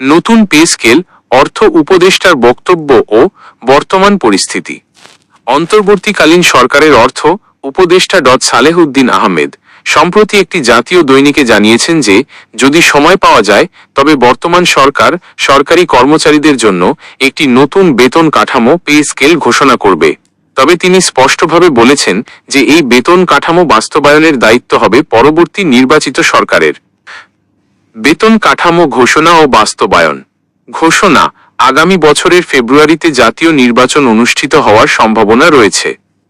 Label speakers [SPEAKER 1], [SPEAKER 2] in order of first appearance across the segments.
[SPEAKER 1] নতুন pay scale, অর্থ উপদেষ্টার বক্তব্য ও বর্তমান পরিস্থিতি। অন্তর্বর্তীকালীন সরকারের অর্থ, উপদেষ্টা ডট সালেহউদ্দিন আহমেদ, সম্প্রতি একটি জাতীয় দৈনিকে জানিয়েছেন যে, যদি সময় পাওয়া যায়, তবে বর্তমান সরকার সরকারি কর্মচারীদের জন্য একটি নতুন বেতন কাঠামো পে স্কেল ঘোষণা করবে। তবে তিনি স্পষ্টভাবে বলেছেন যে, এই বেতন কাঠামো বাস্তবায়নের দায়িত্ব হবে পরবর্তী নির্বাচিত সরকারের। বেতন কাঠামো ঘোষণা ও বাস্তবায়ন। ঘোষণা, আগামী বছরের ফেব্রুয়ারিতে জাতীয় নির্বাচন অনুষ্ঠিত হওয়ার সম্ভাবনা রয়েছে।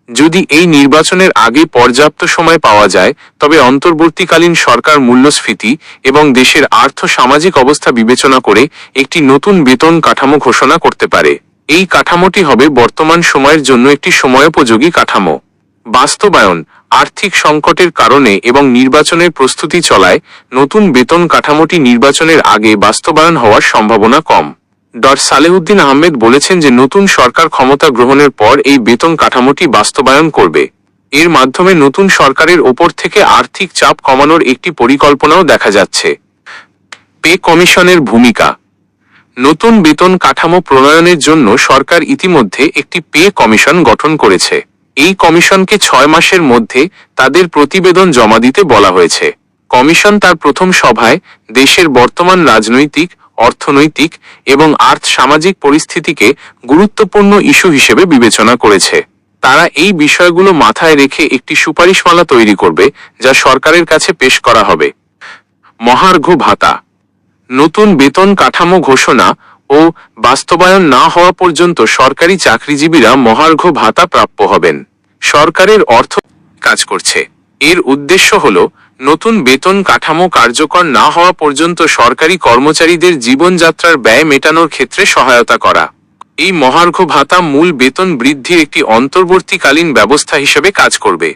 [SPEAKER 1] যদি এই নির্বাচনের আগে পর্যাপ্ত সময় পাওয়া যায়, তবে অন্তর্বর্তীকালীন সরকার মূল্যস্ফীতি এবং দেশের আর্থ সামাজিক অবস্থা বিবেচনা করে একটি নতুন বেতন কাঠামো ঘোষণা করতে পারে। এই কাঠামোটি হবে বর্তমান সময়ের জন্য একটি সময়োপযোগী কাঠামো। বাস্তবায়ন আর্থিক সংকটের কারণে এবং নির্বাচনের প্রস্তুতি চলায় নতুন বেতন কাঠামোটি নির্বাচনের আগে বাস্তবায়ন হওয়ার সম্ভাবনা কম। ডট সালেহুদ্দিন আহমেদ বলেছেন যে নতুন সরকার ক্ষমতা গ্রহণের পর এই বেতন কাঠামোটি বাস্তবায়ন করবে। এর মাধ্যমে নতুন সরকারের ওপর থেকে আর্থিক চাপ কমানোর একটি পরিকল্পনাও দেখা যাচ্ছে। পে কমিশনের ভূমিকা। নতুন বেতন কাঠামো প্রণয়নের জন্য সরকার ইতিমধ্যে একটি পে কমিশন গঠন করেছে। এই কমিশনকে ছয় মাসের মধ্যে তাদের প্রতিবেদন জমা দিতে বলা হয়েছে। কমিশন তার প্রথম সভায় দেশের বর্তমান রাজনৈতিক, অর্থনৈতিক এবং আর্থ সামাজিক পরিস্থিতিকে গুরুত্বপূর্ণ ইস্যু হিসেবে বিবেচনা করেছে। তারা এই বিষয়গুলো মাথায় রেখে একটি সুপারিশমালা তৈরি করবে যা সরকারের কাছে পেশ করা হবে। মহার্ঘ ভাতা। নতুন বেতন কাঠামো ঘোষণা ও বাস্তবায়ন না হওয়া পর্যন্ত সরকারি চাকরিজীবীরা মহার্ঘ ভাতা প্রাপ্য হবেন। সরকারের অর্থ কাজ করছে। এর উদ্দেশ্য হল নতুন বেতন কাঠামো কার্যকর না হওয়া পর্যন্ত সরকারি কর্মচারীদের জীবনযাত্রার ব্যয় মেটানোর ক্ষেত্রে সহায়তা করা। এই মহার্ঘ ভাতা মূল বেতন বৃদ্ধির একটি অন্তর্বর্তীকালীন ব্যবস্থা হিসেবে কাজ করবে।